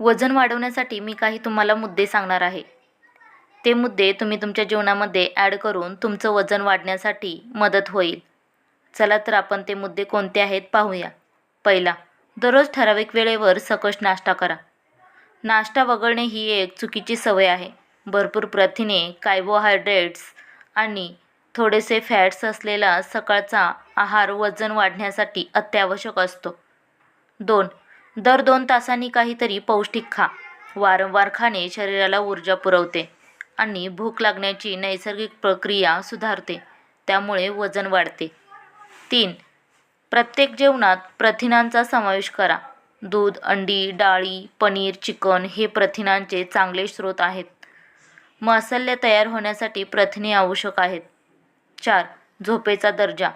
वजन वाढवण्यासाठी मी काही तुम्हाला मुद्दे सांगणार आहे. ते मुद्दे तुम्ही तुमच्या जीवनामध्ये ॲड करून तुमचं वजन वाढण्यासाठी मदत होईल. चला तर आपण ते मुद्दे कोणते आहेत पाहूया. पहिला दररोज ठराविक वेळेवर सकस नाश्ता करा. नाश्ता वगळणे ही एक चुकीची सवय आहे. भरपूर प्रथिने कार्बोहायड्रेट्स आणि थोडेसे फॅट्स असलेला सकाळचा आहार वजन वाढण्यासाठी अत्यावश्यक असतो. दोन दर दोन तासांनी काहीतरी पौष्टिक खा. वारंवार खाणे शरीराला ऊर्जा पुरवते आणि भूक लागण्याची नैसर्गिक प्रक्रिया सुधारते त्यामुळे वजन वाढते. तीन प्रत्येक जेवणात प्रथिनांचा समावेश करा. दूध अंडी डाळी पनीर चिकन हे प्रथिनांचे चांगले स्रोत आहेत. मसाले तयार होण्यासाठी प्रथिने आवश्यक आहेत. चार झोपेचा दर्जा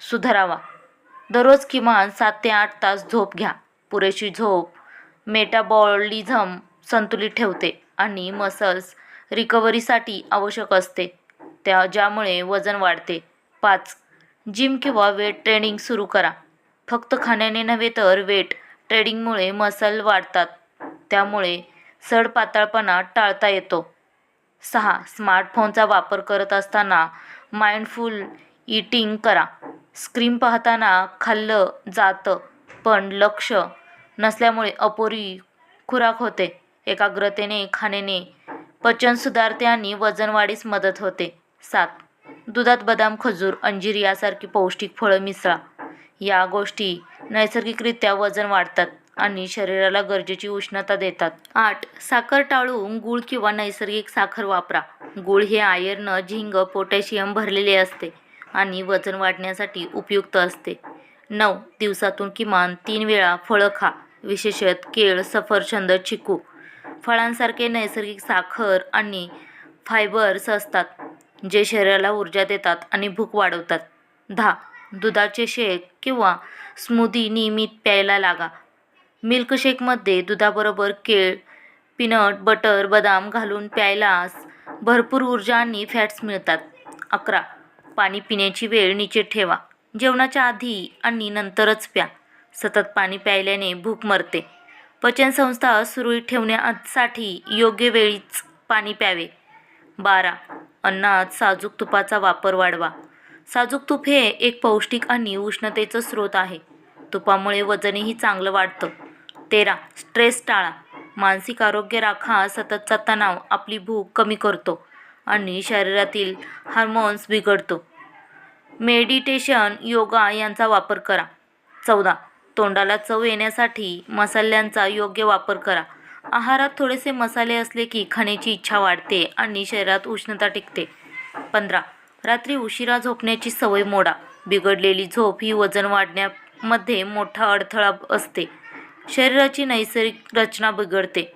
सुधारावा. दररोज किमान सात ते आठ तास झोप घ्या. पुरेशी झोप मेटाबॉलिझम संतुलित ठेवते आणि मसल्स रिकव्हरीसाठी आवश्यक असते. त्या ज्यामुळे वजन वाढते. पाच जिम किंवा वेट ट्रेनिंग सुरू करा. फक्त खाण्याने नव्हे तर वेट ट्रेडिंगमुळे मसल वाढतात. त्यामुळे सडपातळपणा टाळता येतो. सहा स्मार्टफोनचा वापर करत असताना माइंडफुल इटिंग करा. स्क्रीन पाहताना खाल्लं जातं पण लक्ष नसल्यामुळे अपुरी खुराक होते. एकाग्रतेने खाण्याने पचन सुधारते आणि वजन वाढीस मदत होते. सात. दुधात बदाम खजूर अंजीर यासारखी पौष्टिक फळं मिसळा. या गोष्टी नैसर्गिकरित्या वजन वाढतात आणि शरीराला गरजेची उष्णता देतात. आठ. साखर टाळून गूळ किंवा नैसर्गिक साखर वापरा. गूळ हे आयर्न झिंग पोटॅशियम भरलेले असते आणि वजन वाढण्यासाठी उपयुक्त असते. नऊ. दिवसातून किमान तीन वेळा फळं खा. विशेषत केळ सफरचंद चिकू फळांसारखे नैसर्गिक साखर आणि फायबर्स असतात जे शरीराला ऊर्जा देतात आणि भूक वाढवतात. दहा दुधाचे शेक किंवा स्मूदी नियमित प्यायला लागा. मिल्कशेकमध्ये दुधाबरोबर केळ पीनट बटर बदाम घालून प्यायलास भरपूर ऊर्जा आणि फॅट्स मिळतात. अकरा पाणी पिण्याची वेळ नीचे ठेवा. जेवणाच्या आधी आणि नंतरच प्या. सतत पाणी प्यायल्याने भूक मरते. पचनसंस्था सुरळीत ठेवण्यासाठी योग्य वेळीच पाणी प्यावे. बारा. अन्नात साजूक तुपाचा वापर वाढवा. साजूक तूप हे एक पौष्टिक आणि उष्णतेचं स्रोत आहे. तुपामुळे वजनही चांगलं वाढतं. तेरा. स्ट्रेस टाळा. मानसिक आरोग्य राखा सततचा तणाव आपली भूक कमी करतो आणि शरीरातील हार्मोन्स बिघडतो. मेडिटेशन योगा यांचा वापर करा. चौदा. तोंडाला चव येण्यासाठी मसाल्यांचा योग्य वापर करा. आहारात थोडेसे मसाले असले की खाण्याची इच्छा वाढते आणि शरीरात उष्णता टिकते. पंधरा. रात्री उशिरा झोपण्याची सवय मोडा. बिघडलेली झोप ही वजन वाढण्यामध्ये मोठा अडथळा असते. शरीराची नैसर्गिक रचना बिघडते.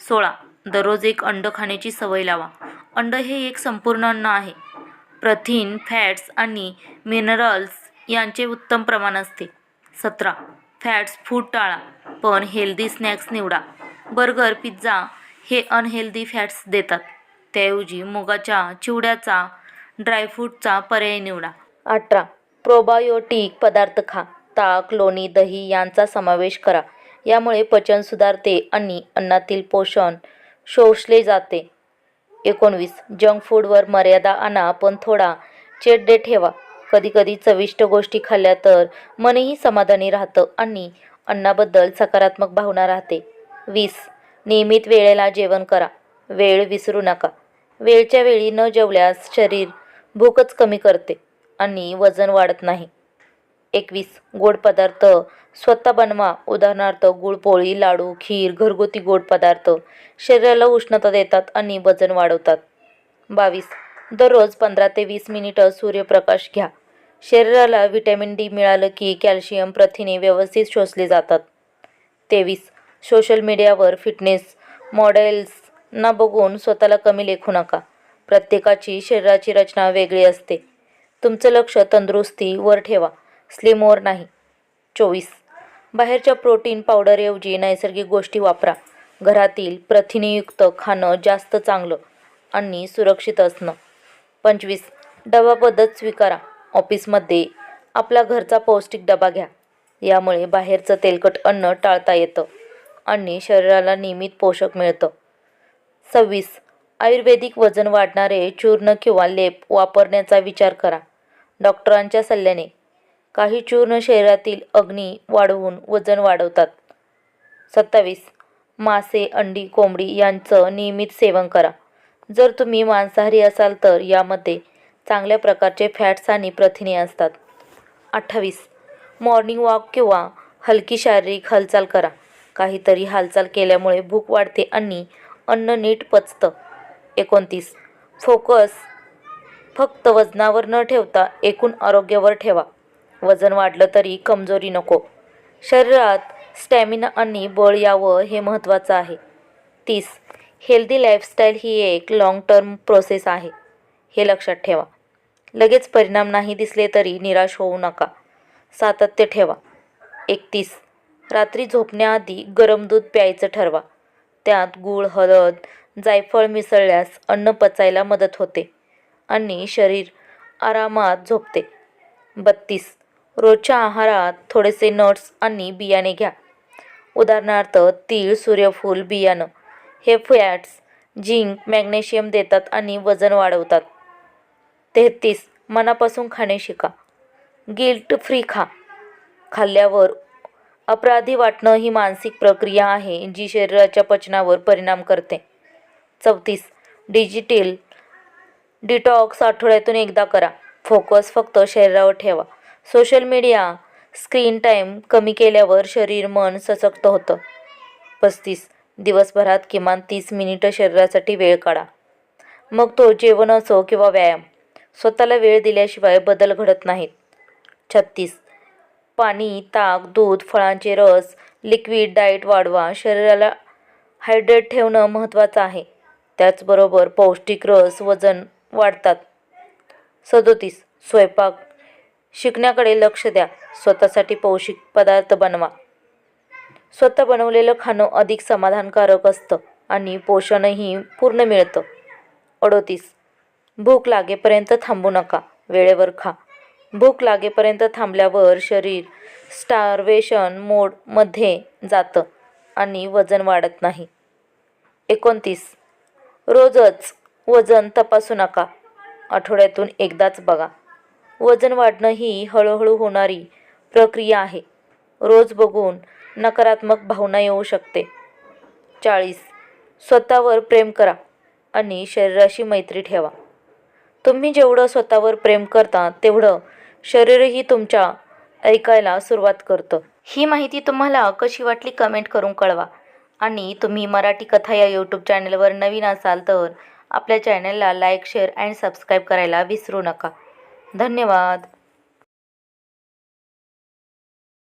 सोळा. दररोज एक अंड खाण्याची सवय लावा. अंड हे एक संपूर्ण अन्न आहे. प्रथिन फॅट्स आणि मिनरल्स यांचे उत्तम प्रमाण असते. सतरा. फॅट्स फूड टाळा पण हेल्दी स्नॅक्स निवडा. बर्गर पिझ्झा हे अनहेल्दी फॅट्स देतात. त्याऐवजी मुगाच्या चिवड्याचा ड्रायफ्रूटचा पर्याय निवडा. अठरा. प्रोबायोटिक पदार्थ खा. ताक लोणी दही यांचा समावेश करा. यामुळे पचन सुधारते आणि अन्नातील पोषण शोषले जाते. एकोणवीस. जंक फूडवर मर्यादा आणा पण थोडा चेट डे ठेवा. कधीकधी चविष्ट गोष्टी खाल्ल्या तर मनही समाधानी राहतं आणि अन्नाबद्दल सकारात्मक भावना राहते. वीस. नियमित वेळेला जेवण करा. वेळ विसरू नका. वेळच्या वेळी न जेवल्यास शरीर भूकच कमी करते आणि वजन वाढत नाही. एकवीस. गोड पदार्थ स्वतः बनवा. उदाहरणार्थ गुळपोळी लाडू खीर घरगुती गोड पदार्थ शरीराला उष्णता देतात आणि वजन वाढवतात. बावीस. दररोज पंधरा ते वीस मिनिटं सूर्यप्रकाश घ्या. शरीराला व्हिटॅमिन डी मिळालं की कॅल्शियम प्रथिने व्यवस्थित शोषले जातात. तेवीस. सोशल मीडियावर फिटनेस मॉडेल्सना बघून स्वतःला कमी लेखू नका. प्रत्येकाची शरीराची रचना वेगळी असते. तुमचं लक्ष तंदुरुस्तीवर ठेवा. स्लिमवर नाही. चोवीस. बाहेरच्या प्रोटीन पावडरऐवजी नैसर्गिक गोष्टी वापरा. घरातील प्रथिनेयुक्त खाणं जास्त चांगलं आणि सुरक्षित असणं. पंचवीस. डबा पद्धत स्वीकारा. ऑफिसमध्ये आपला घरचा पौष्टिक डबा घ्या. यामुळे बाहेरचं तेलकट अन्न टाळता येतं आणि शरीराला नियमित पोषक मिळतं. सव्वीस. आयुर्वेदिक वजन वाढणारे चूर्ण किंवा लेप वापरण्याचा विचार करा. डॉक्टरांच्या सल्ल्याने काही चूर्ण शरीरातील अग्नी वाढवून वजन वाढवतात. सत्तावीस. मासे अंडी कोंबडी यांचं नियमित सेवन करा. जर तुम्ही मांसाहारी असाल तर यामध्ये चांगल्या प्रकारचे फॅट्स आणि प्रथिने असतात. अठ्ठावीस. मॉर्निंग वॉक किंवा हलकी शारीरिक हालचाल करा. काहीतरी हालचाल केल्यामुळे भूक वाढते आणि अन्न नीट पचतं. एकोणतीस. फोकस फक्त वजनावर न ठेवता एकूण आरोग्यावर ठेवा. वजन वाढलं तरी कमजोरी नको. शरीरात स्टॅमिना आणि बळ यावं हे महत्त्वाचं आहे. तीस. हेल्दी लाईफस्टाईल ही एक लाँग टर्म प्रोसेस आहे. हे लक्षात ठेवा. लगेच परिणाम नाही दिसले तरी निराश होऊ नका. सातत्य ठेवा. एकतीस. रात्री झोपण्याआधी गरम दूध प्यायचं ठरवा. त्यात गूळ हळद जायफळ मिसळल्यास अन्न पचायला मदत होते आणि शरीर आरामात झोपते. बत्तीस. रोजच्या आहारात थोडेसे नट्स आणि बियाणे घ्या. उदाहरणार्थ तीळ सूर्यफूल बियाणं. हे फॅट्स झिंक मॅग्नेशियम देतात आणि वजन वाढवतात. तेहतीस. मनापासून खाणे शिका. गिल्ट फ्री खा. खाल्ल्यावर अपराधी वाटणं ही मानसिक प्रक्रिया आहे जी शरीराच्या पचनावर परिणाम करते. चौतीस. डिजिटल डिटॉक्स आठवड्यातून एकदा करा. फोकस फक्त शरीरावर ठेवा. सोशल मीडिया स्क्रीन टाईम कमी केल्यावर शरीर मन सशक्त होतं. पस्तीस. दिवसभरात किमान तीस मिनिटं शरीरासाठी वेळ काढा. मग तो जेवण असो किंवा व्यायाम. स्वतःला वेळ दिल्याशिवाय बदल घडत नाहीत. छत्तीस. पाणी ताक दूध फळांचे रस लिक्विड डाएट वाढवा. शरीराला हायड्रेट ठेवणं महत्त्वाचं आहे. त्याचबरोबर पौष्टिक रस वजन वाढतात. सदोतीस. स्वयंपाक. शिकण्याकडे लक्ष द्या. स्वतःसाठी पौष्टिक पदार्थ बनवा. स्वतः बनवलेलं खाणं अधिक समाधानकारक असतं आणि पोषणही पूर्ण मिळतं. अडोतीस. भूक लागेपर्यंत थांबू नका वेळेवर खा. भूक लागेपर्यंत थांबल्यावर शरीर स्टार्वेशन मोडमध्ये जातं आणि वजन वाढत नाही. एकोणतीस. रोजच वजन तपासू नका. आठवड्यातून एकदाच बघा. वजन वाढणं ही हळूहळू होणारी प्रक्रिया आहे. रोज बघून नकारात्मक भावना येऊ शकते. चाळीस. स्वतःवर प्रेम करा आणि शरीराशी मैत्री ठेवा. तुम्ही जेवढं स्वतःवर प्रेम करता तेवढं शरीरही तुमच्या ऐकायला सुरुवात करतं. ही माहिती तुम्हाला कशी वाटली कमेंट करून कळवा. आणि तुम्ही मराठी कथा या यूट्यूब चॅनलवर नवीन असाल तर आपल्या चॅनलला लाईक शेअर अँड सबस्क्राईब करायला विसरू नका. धन्यवाद.